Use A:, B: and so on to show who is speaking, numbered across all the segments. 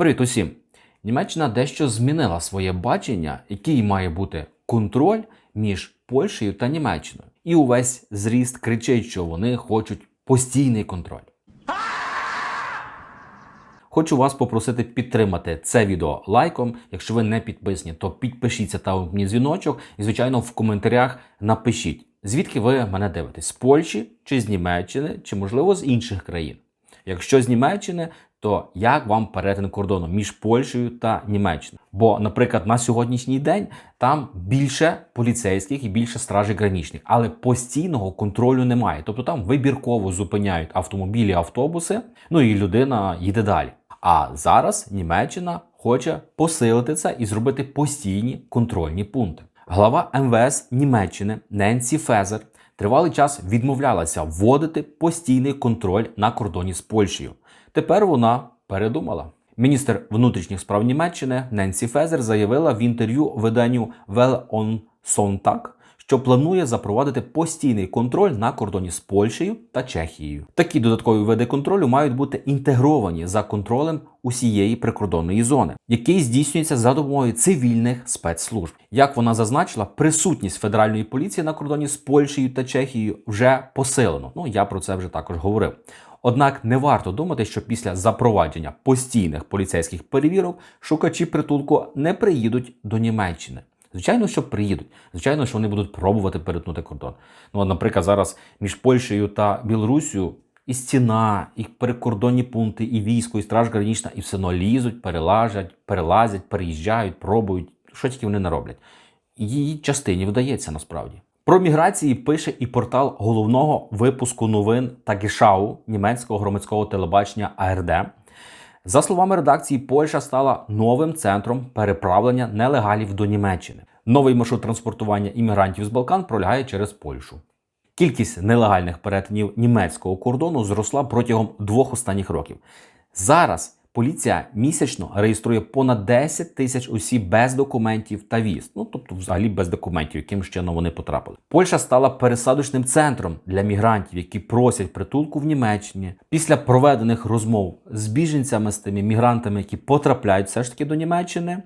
A: Привіт усім! Німеччина дещо змінила своє бачення, який має бути контроль між Польщею та Німеччиною. І увесь зріст кричить, що вони хочуть постійний контроль. Хочу вас попросити підтримати це відео лайком. Якщо ви не підписані, то підпишіться та вміть дзвіночок. І, звичайно, в коментарях напишіть, звідки ви мене дивитесь: з Польщі чи з Німеччини, чи можливо з інших країн. Якщо з Німеччини, то як вам перетин кордону між Польщею та Німеччиною? Бо, наприклад, на сьогоднішній день там більше поліцейських і більше стражі гранічних, але постійного контролю немає. Тобто там вибірково зупиняють автомобілі, автобуси, ну і людина їде далі. А зараз Німеччина хоче посилити це і зробити постійні контрольні пункти. Глава МВС Німеччини Ненсі Фезер тривалий час відмовлялася вводити постійний контроль на кордоні з Польщею. Тепер вона передумала. Міністр внутрішніх справ Німеччини Ненсі Фезер заявила в інтерв'ю виданню Well on Sonntag, що планує запровадити постійний контроль на кордоні з Польщею та Чехією. Такі додаткові види контролю мають бути інтегровані за контролем усієї прикордонної зони, який здійснюється за допомогою цивільних спецслужб. Як вона зазначила, присутність федеральної поліції на кордоні з Польщею та Чехією вже посилено. Ну я про це вже також говорив. Однак не варто думати, що після запровадження постійних поліцейських перевірок шукачі притулку не приїдуть до Німеччини. Звичайно, що приїдуть. Звичайно, що вони будуть пробувати перетнути кордон. Ну, наприклад, зараз між Польщею та Білорусію і стіна, і перекордонні пункти, і військо, і страж гранічна, і все одно лізуть, перелажать, перелазять, переїжджають, пробують. Що тільки вони не роблять. Її частині вдається насправді. Про міграції пише і портал головного випуску новин Тагішау німецького громадського телебачення АРД. За словами редакції, Польща стала новим центром переправлення нелегалів до Німеччини. Новий маршрут транспортування іммігрантів з Балкан пролягає через Польщу. Кількість нелегальних перетинів німецького кордону зросла протягом двох останніх років. Зараз поліція місячно реєструє понад 10 тисяч осіб без документів та віз. Ну тобто, взагалі без документів, яким чином вони потрапили. Польща стала пересадочним центром для мігрантів, які просять притулку в Німеччині. Після проведених розмов з біженцями з тими мігрантами, які потрапляють все ж таки до Німеччини.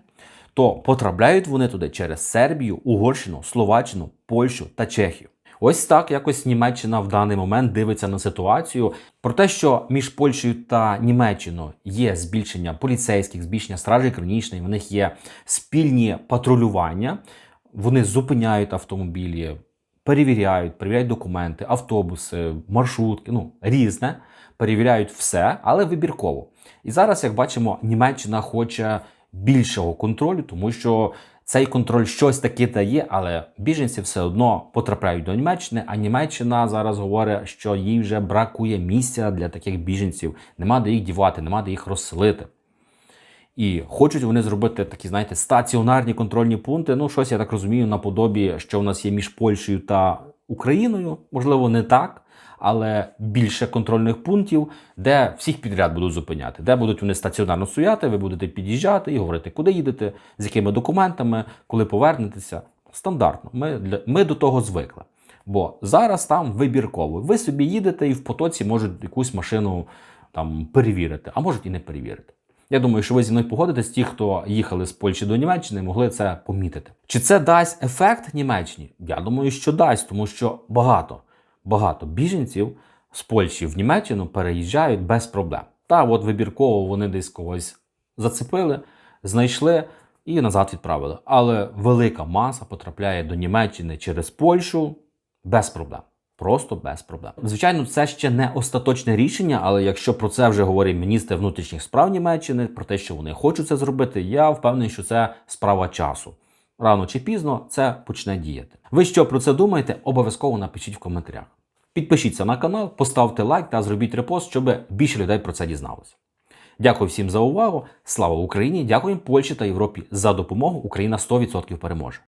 A: То потрапляють вони туди через Сербію, Угорщину, Словаччину, Польщу та Чехію. Ось так якось Німеччина в даний момент дивиться на ситуацію. Про те, що між Польщею та Німеччиною є збільшення поліцейських, збільшення стражі гранічної, в них є спільні патрулювання, вони зупиняють автомобілі, перевіряють, перевіряють документи, автобуси, маршрутки, ну різне, перевіряють все, але вибірково. І зараз, як бачимо, Німеччина хоче більшого контролю, тому що цей контроль щось таке дає, але біженці все одно потрапляють до Німеччини. А Німеччина зараз говорить, що їй вже бракує місця для таких біженців. Нема де їх дівати, нема де їх розселити. І хочуть вони зробити такі, знаєте, стаціонарні контрольні пункти. Ну, щось я так розумію, наподобі, що в нас є між Польщею та Україною. Можливо, не так, але більше контрольних пунктів, де всіх підряд будуть зупиняти, де будуть вони стаціонарно стояти, ви будете під'їжджати і говорити, куди їдете, з якими документами, коли повернетеся. Стандартно. Ми, для, ми до того звикли. Бо зараз там вибірково. Ви собі їдете і в потоці можуть якусь машину там перевірити, а можуть і не перевірити. Я думаю, що ви зі мною погодитесь, ті, хто їхали з Польщі до Німеччини, могли це помітити. Чи це дасть ефект Німеччині? Я думаю, що дасть, тому що багато, багато біженців з Польщі в Німеччину переїжджають без проблем. Та от вибірково вони десь когось зацепили, знайшли і назад відправили. Але велика маса потрапляє до Німеччини через Польщу без проблем. Просто без проблем. Звичайно, це ще не остаточне рішення, але якщо про це вже говорить міністр внутрішніх справ Німеччини, про те, що вони хочуть це зробити, я впевнений, що це справа часу. Рано чи пізно це почне діяти. Ви що про це думаєте? Обов'язково напишіть в коментарях. Підпишіться на канал, поставте лайк та зробіть репост, щоб більше людей про це дізналося. Дякую всім за увагу. Слава Україні! Дякуємо Польщі та Європі за допомогу. Україна 100% переможе.